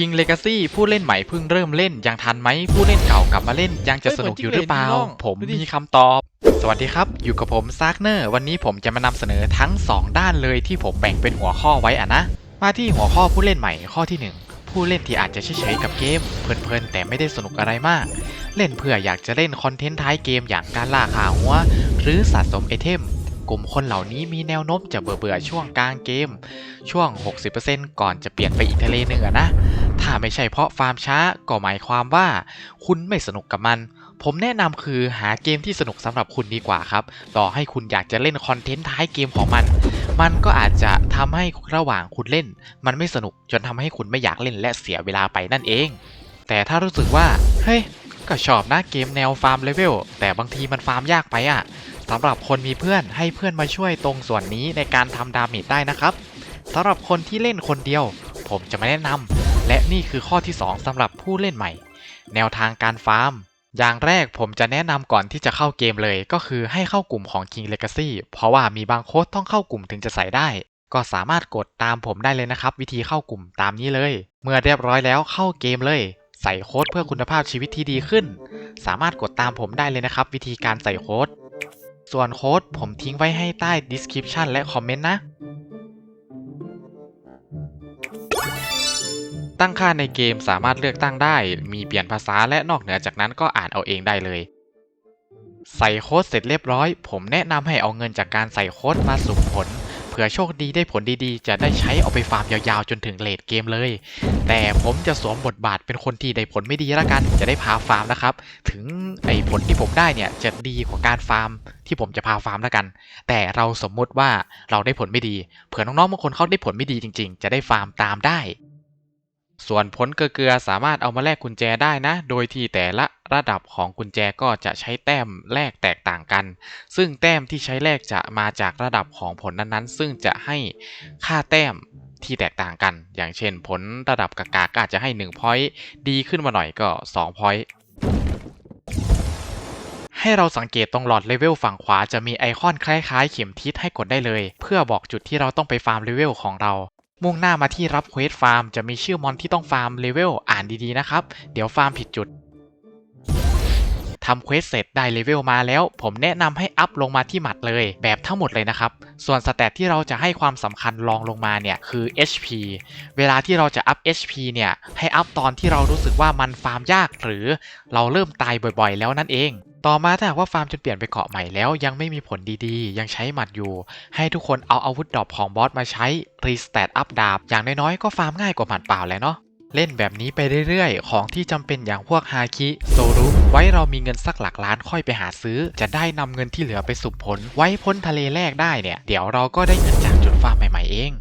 King Legacy ผู้เล่นใหม่เพิ่งเริ่มเล่นยังทันไหมผู้เล่นเก่ากลับมาเล่นยังจะสนุกอยู่หรือเปล่าเฮ้ยเหมือนผมจิ้งเหลนจริงๆมีคำตอบ สวัสดีครับ อยู่กับผมซากเนอร์วันนี้ผมจะมานำเสนอทั้ง 2 ด้านเลยที่ผมแบ่งเป็นหัวข้อไว้อะนะ มาที่หัวข้อผู้เล่นใหม่ข้อที่ 1ผู้เล่นที่อาจจะเฉยๆกับเกม เพลินๆ แต่ไม่ได้สนุกอะไรมาก เล่นเพื่ออยากจะเล่นคอนเทนต์ท้ายเกมอย่างการล่าขาหัว หรือสะสมไอเทม กลุ่มคนเหล่านี้มีแนวโน้มจะเบื่อเบื่อๆช่วงกลางเกม ช่วง 60%ก่อนจะเปลี่ยนไปอีกทะเลหนึ่งอะนะ ถ้าไม่ใช่เพราะฟาร์มช้าก็หมายความว่า คุณไม่สนุกกับมัน ผมแนะนำคือหาเกมที่สนุกสำหรับคุณดีกว่าครับ ต่อให้คุณอยากจะเล่นคอนเทนต์ท้ายเกมของมัน มันก็อาจจะทำให้ระหว่างคุณเล่น มันไม่สนุกจนทำให้คุณไม่อยากเล่นและเสียเวลาไปนั่นเอง แต่ถ้ารู้สึกว่า เฮ้ยก็ชอบนะเกมแนวฟาร์มเลเวลแต่บางทีมันฟาร์มยากไปอะสำหรับคนมีเพื่อนให้เพื่อนมาช่วยตรงส่วนนี้ในการทำดาเมจได้นะครับสำหรับคนที่เล่นคนเดียว ผมจะไมาแนะนำ และนี่คือข้อที่ 2สำหรับผู้เล่นใหม่ แนวทางการฟาร์ม อย่างแรกผมจะแนะนำก่อนที่จะเข้าเกมเลย ก็คือให้เข้ากลุ่มของ King Legacy เพราะว่ามีบางโค้ดต้องเข้ากลุ่มถึงจะใส่ได้ ก็สามารถกดตามผมได้เลยนะครับ วิธีเข้ากลุ่มตามนี้เลย เมื่อเรียบร้อยแล้วเข้าเกมเลย ใส่โค้ดเพื่อคุณภาพชีวิตที่ดีขึ้น สามารถกดตามผมได้เลยนะครับ วิธีการใส่โค้ดส่วนโค้ดผมทิ้งไว้ให้ใต้ description และคอมเมนต์นะ ตั้งค่าในเกมสามารถเลือกตั้งได้ มีเปลี่ยนภาษาและนอกเหนือจากนั้นก็อ่านเอาเองได้เลย ใส่โค้ดเสร็จเรียบร้อย ผมแนะนำให้เอาเงินจากการใส่โค้ดมาสุ่มผลเผื่อโชคดีได้ผลดีๆ จะได้ใช้เอาไปฟาร์มยาวๆจนถึงเลดเกมเลย แต่ผมจะสวมบทบาทเป็นคนที่ได้ผลไม่ดีละกัน จะได้พาฟาร์มนะครับ ถึงไอ้ผลที่ผมได้เนี่ยจะดีกว่าการฟาร์ม ที่ผมจะพาฟาร์มละกัน แต่เราสมมุติว่าเราได้ผลไม่ดี เผื่อน้องๆบางคนเขาได้ผลไม่ดีจริง ๆ จะได้ฟาร์มตามได้ ส่วนผลเกลือสามารถเอามาแลกกุญแจได้นะ โดยที่แต่ละระดับของกุญแจก็จะใช้แต้มแลกแตกต่างกัน ซึ่งแต้มที่ใช้แลกจะมาจากระดับของผลนั้นๆ ซึ่งจะให้ค่าแต้มที่แตกต่างกัน อย่างเช่นผลระดับกากาก็อาจจะให้1 point ดีขึ้นมาหน่อยก็2 point ให้เราสังเกตตรงหลอดเลเวลฝั่งขวาจะมีไอคอนคล้ายๆ เข็มทิศให้กดได้เลย เพื่อบอกจุดที่เราต้องไปฟาร์มเลเวลของเรา มุ่งหน้ามาที่รับเควสฟาร์มจะมีชื่อมอนที่ต้องฟาร์มเลเวลอ่านดีๆนะครับ เดี๋ยวฟาร์มผิดจุดทำเควสเสร็จได้เลเวลมาแล้ว ผมแนะนำให้อัพลงมาที่หมัดเลย แบบทั้งหมดเลยนะครับ ส่วนสแตทที่เราจะให้ความสำคัญรองลงมาเนี่ยคือ HP เวลาที่เราจะอัพ HP เนี่ยให้อัพตอนที่เรารู้สึกว่ามันฟาร์มยากหรือเราเริ่มตายบ่อยๆ แล้วนั่นเอง ต่อมาถ้าหากว่าฟาร์มจนเปลี่ยนไปเกาะใหม่แล้วยังไม่มีผลดีๆ ยังใช้หมัดอยู่ ให้ทุกคนเอาอาวุธดรอปของบอสมาใช้รีสแตทอัพดาบ อย่างน้อยๆก็ฟาร์มง่ายกว่าหมัดเปล่าแล้วเนาะเล่นแบบนี้ไปเรื่อยๆ ของที่จำเป็นอย่างพวกฮาคิ โซรุ ไว้เรามีเงินสักหลักล้านค่อยไปหาซื้อ จะได้นำเงินที่เหลือไปสุบผล ไว้พ้นทะเลแรกได้เนี่ย เดี๋ยวเราก็ได้เงินจากจุดฟาร์มใหม่ๆเอง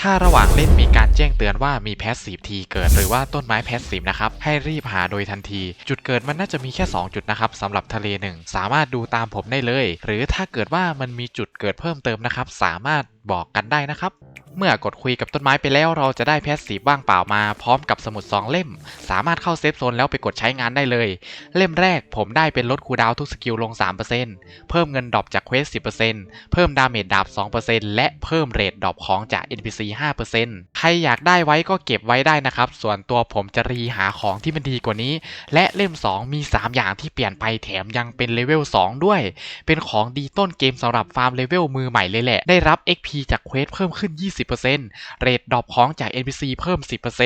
ถ้าระหว่างเล่นมีการแจ้งเตือนว่ามีแพสซีฟทีเกิดหรือว่าต้นไม้แพสซีฟนะครับ ให้รีบหาโดยทันที จุดเกิดมันน่าจะมีแค่ 2 จุดนะครับสำหรับทะเลหนึ่งสามารถดูตามผมได้เลย หรือถ้าเกิดว่ามันมีจุดเกิดเพิ่มเติมนะครับ สามารถบอกกันได้นะครับ เมื่อกดคุยกับต้นไม้ไปแล้วเราจะได้แพสซีฟว่างเปล่ามาพร้อมกับสมุด2เล่ม สามารถเข้าเซฟโซนแล้วไปกดใช้งานได้เลย เล่มแรกผมได้เป็นลดคูดาวทุกสกิลลง 3%เพิ่มเงินดรอปจากเควส 10%เพิ่มดาเมจดาบ 2%และเพิ่มเรทดรอปของจาก NPC 5%ใครอยากได้ไว้ก็เก็บไว้ได้นะครับ ส่วนตัวผมจะรีหาของที่มันดีกว่านี้ และเล่ม 2 มี 3 อย่างที่เปลี่ยนไปแถมยังเป็นเลเวล 2 ด้วย เป็นของดีต้นเกมสำหรับฟาร์มเลเวลมือใหม่เลยแหละ ได้รับ XP จากเควสเพิ่มขึ้น 20%เรทดรอปของจาก NPC เพิ่ม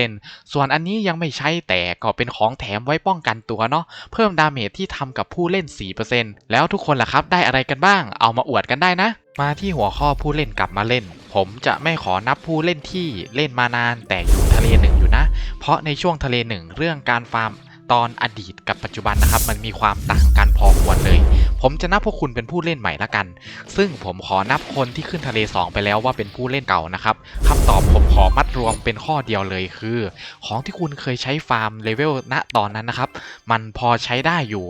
10%ส่วนอันนี้ยังไม่ใช่แต่ก็เป็นของแถมไว้ป้องกันตัวเนาะเพิ่มดาเมจที่ทำกับผู้เล่น 4%แล้วทุกคนล่ะครับได้อะไรกันบ้าง เอามาอวดกันได้นะมาที่หัวข้อผู้เล่นกลับมาเล่น ผมจะไม่ขอนับผู้เล่นที่เล่นมานานแต่อยู่ทะเลหนึ่งอยู่นะ เพราะในช่วงทะเลหนึ่งเรื่องการฟาร์มตอนอดีตกับปัจจุบันนะครับ มันมีความต่างกันพอควรเลย ผมจะนับพวกคุณเป็นผู้เล่นใหม่ละกัน ซึ่งผมขอนับคนที่ขึ้นทะเล 2 ไปแล้วว่าเป็นผู้เล่นเก่านะครับคำตอบผมขอมัดรวมเป็นข้อเดียวเลยคือ ของที่คุณเคยใช้ฟาร์มเลเวลณตอนนั้นนะครับ มันพอใช้ได้อยู่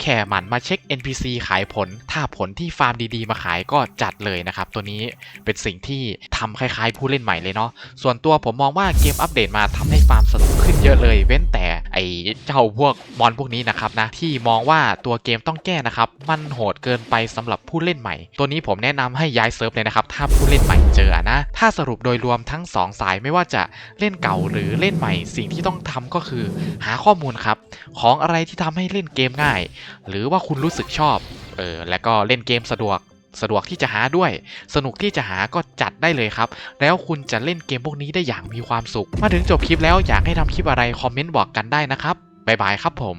แค่หมันมาเช็ค NPC ขายผล ถ้าผลที่ฟาร์มดีๆ มาขายก็จัดเลยนะครับ ตัวนี้เป็นสิ่งที่ทำคล้ายๆผู้เล่นใหม่เลยเนาะ ส่วนตัวผมมองว่าเกมอัปเดตมาทำให้ฟาร์มสนุกขึ้นเยอะเลย เว้นแต่ไอไอ้เจ้าพวกมอนพวกนี้นะครับนะที่มองว่าตัวเกมต้องแก้นะครับมันโหดเกินไปสำหรับผู้เล่นใหม่ ตัวนี้ผมแนะนำให้ย้ายเซิร์ฟเลยนะครับ ถ้าผู้เล่นใหม่เจอนะ ถ้าสรุปโดยรวมทั้ง 2 สายไม่ว่าจะเล่นเก่าหรือเล่นใหม่ สิ่งที่ต้องทำก็คือ หาข้อมูลครับ ของอะไรที่ทำให้เล่นเกมง่าย หรือว่าคุณรู้สึกชอบ เออ แล้วก็เล่นเกมสะดวกสะดวกที่จะหาด้วย สนุกที่จะหาก็จัดได้เลยครับ แล้วคุณจะเล่นเกมพวกนี้ได้อย่างมีความสุข มาถึงจบคลิปแล้วอยากให้ทำคลิปอะไรคอมเมนต์บอกกันได้นะครับ บ๊ายบายครับผม